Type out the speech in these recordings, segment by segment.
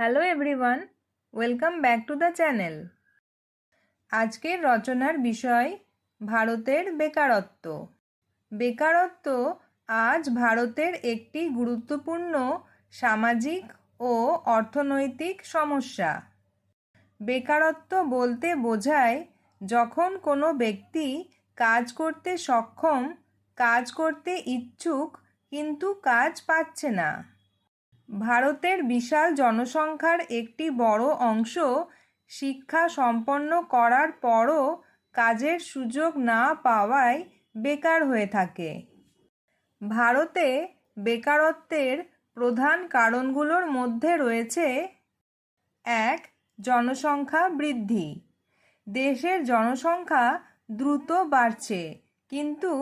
Hello everyone welcome back to the channel আজকের রচনার বিষয়, ভারতের বেকারত্ব। বেকারত্ব আজ ভারতের একটি গুরুত্বপূর্ণ সামাজিক ও অর্থনৈতিক সমস্যা। বেকারত্ব বলতে বোঝায় যখন কোনো ব্যক্তি কাজ করতে সক্ষম, কাজ করতে ইচ্ছুক, কিন্তু কাজ পাচ্ছে না। ভারতের বিশাল জনসংখ্যার একটি বড় অংশ শিক্ষা সম্পন্ন করার পরও কাজের সুযোগ না পাওয়ায় বেকার হয়ে থাকে। ভারতে বেকারত্বের প্রধান কারণগুলোর মধ্যে রয়েছে এক, জনসংখ্যা বৃদ্ধি। দেশের জনসংখ্যা দ্রুত বাড়ছে, কিন্তু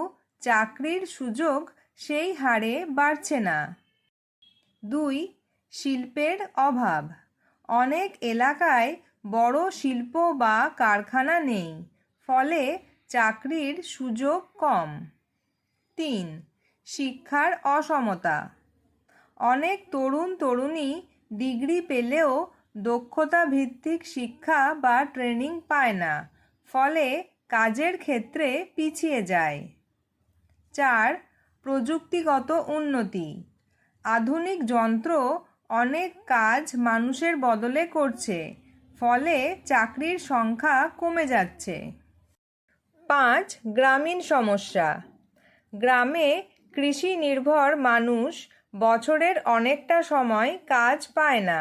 চাকরির সুযোগ সেই হারে বাড়ছে না। দুই, শিল্পের অভাব। অনেক এলাকায় বড় শিল্প বা কারখানা নেই, ফলে চাকরির সুযোগ কম। তিন, শিক্ষার অসমতা। অনেক তরুণ তরুণী ডিগ্রি পেলেও দক্ষতা ভিত্তিক শিক্ষা বা ট্রেনিং পায় না, ফলে কাজের ক্ষেত্রে পিছিয়ে যায়। চার, প্রযুক্তিগত উন্নতি। আধুনিক যন্ত্র অনেক কাজ মানুষের বদলে করছে, ফলে চাকরির সংখ্যা কমে যাচ্ছে। পাঁচ, গ্রামীণ সমস্যা। গ্রামে কৃষি নির্ভর মানুষ বছরের অনেকটা সময় কাজ পায় না,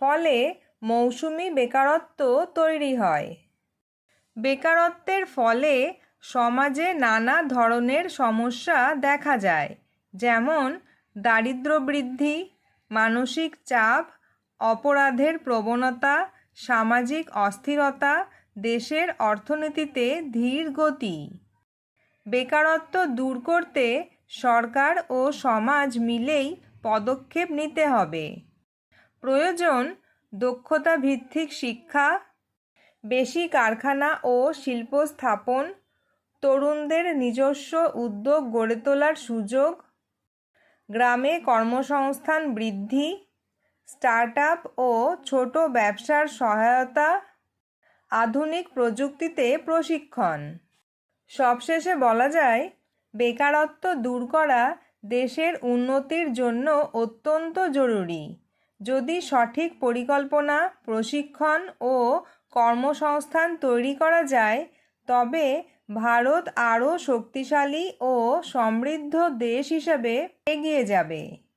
ফলে মৌসুমি বেকারত্ব তৈরি হয়। বেকারত্বের ফলে সমাজে নানা ধরনের সমস্যা দেখা যায়, যেমন দারিদ্র বৃদ্ধি, মানসিক চাপ, অপরাধের প্রবণতা, সামাজিক অস্থিরতা, দেশের অর্থনীতিতে ধীর গতি। বেকারত্ব দূর করতে সরকার ও সমাজ মিলেই পদক্ষেপ নিতে হবে। প্রয়োজন দক্ষতা ভিত্তিক শিক্ষা, বেশি কারখানা ও শিল্প স্থাপন তরুণদের নিজস্ব উদ্যোগ গড়ে তোলার সুযোগ গ্রামে কর্মসংস্থান বৃদ্ধি স্টার্ট আপ ও ছোট ব্যবসার সহায়তা, আধুনিক প্রযুক্তিতে প্রশিক্ষণ। সবশেষে বলা যায়, বেকারত্ব দূর করা দেশের উন্নতির জন্য অত্যন্ত জরুরি। যদি সঠিক পরিকল্পনা, প্রশিক্ষণ ও কর্মসংস্থান তৈরি করা যায়, তবে ভারত আরও শক্তিশালী ও সমৃদ্ধ দেশ হিসেবে এগিয়ে যাবে।